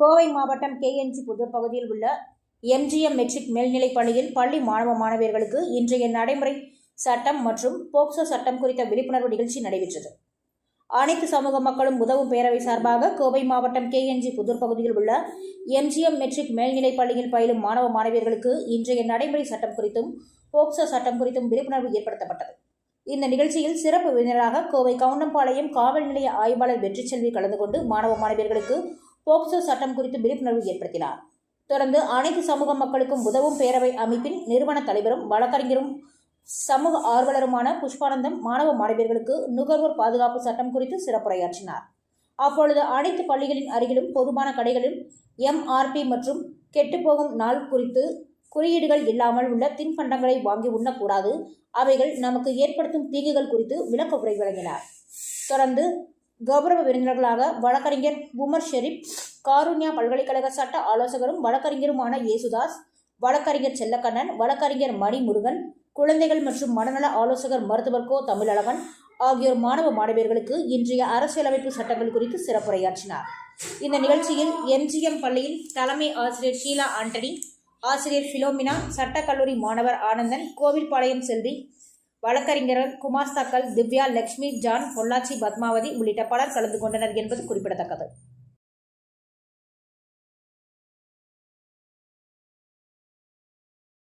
கோவை மாவட்டம் கேஎன்ஜி புதூர் பகுதியில் உள்ள எம்ஜிஎம் மெட்ரிக் மேல்நிலைப் பள்ளியில் பள்ளி மாணவ மாணவியர்களுக்கு இன்றைய நடைமுறை சட்டம் மற்றும் போக்சோ சட்டம் குறித்த விழிப்புணர்வு நிகழ்ச்சி நடைபெற்றது. அனைத்து சமூக மக்களும் உதவும் பேரவை சார்பாக கோவை மாவட்டம் கேஎன்ஜி புதூர் பகுதியில் உள்ள எம்ஜிஎம் மெட்ரிக் மேல்நிலைப் பள்ளியில் பயிலும் மாணவ மாணவியர்களுக்கு இன்றைய நடைமுறை சட்டம் குறித்தும் போக்சோ சட்டம் குறித்தும் விழிப்புணர்வு ஏற்படுத்தப்பட்டது. இந்த நிகழ்ச்சியில் சிறப்பு விருந்தினராக கோவை கவுண்டம்பாளையம் காவல் நிலைய ஆய்வாளர் வெற்றிச்செல்வி கலந்து கொண்டு மாணவ மாணவியர்களுக்கு போக்சோ சட்டம் குறித்து விழிப்புணர்வு ஏற்படுத்தினார். தொடர்ந்து அனைத்து சமூக மக்களுக்கும் உதவும் பேரவை அமைப்பின் நிறுவன தலைவரும் வழக்கறிஞரும் சமூக ஆர்வலருமான புஷ்பானந்தம் மாணவ மாணவியர்களுக்கு நுகர்வோர் பாதுகாப்பு சட்டம் குறித்து சிறப்புரையாற்றினார். அப்பொழுது அனைத்து பள்ளிகளின் அருகிலும் பொதுவான கடைகளிலும் எம்ஆர்பி மற்றும் கெட்டுப்போகும் நாள் குறித்து குறியீடுகள் இல்லாமல் உள்ள தின்பண்டங்களை வாங்கி உண்ணக்கூடாது. அவைகள் நமக்கு ஏற்படுத்தும் தீங்குகள் குறித்து விளக்க உரை வழங்கினார். தொடர்ந்து கௌரவ விருந்தினர்களாக வழக்கறிஞர் உமர் ஷெரீப் காருண்யா பல்கலைக்கழக சட்ட ஆலோசகரும் வழக்கறிஞருமான இயேசுதாஸ் வழக்கறிஞர் செல்லக்கண்ணன் வழக்கறிஞர் மணிமுருகன் குழந்தைகள் மற்றும் மனநல ஆலோசகர் மருத்துவர் கோ தமிழழகன் ஆகியோர் மாணவ மாணவியர்களுக்கு இன்றைய அரசியலமைப்பு சட்டங்கள் குறித்து சிறப்புரையாற்றினார். இந்த நிகழ்ச்சியில் எம்ஜிஎம் பள்ளியின் தலைமை ஆசிரியர் ஷீலா ஆண்டனி ஆசிரியர் ஃபிலோமினா சட்டக்கல்லூரி மாணவர் ஆனந்தன் கோவில்பாளையம் செல்வி வழக்கறிஞர்கள் குமாஸ்தாக்கள் திவ்யா லக்ஷ்மி ஜான் பொள்ளாச்சி பத்மாவதி உள்ளிட்ட பலர் கலந்து கொண்டனர் என்பது குறிப்பிடத்தக்கது.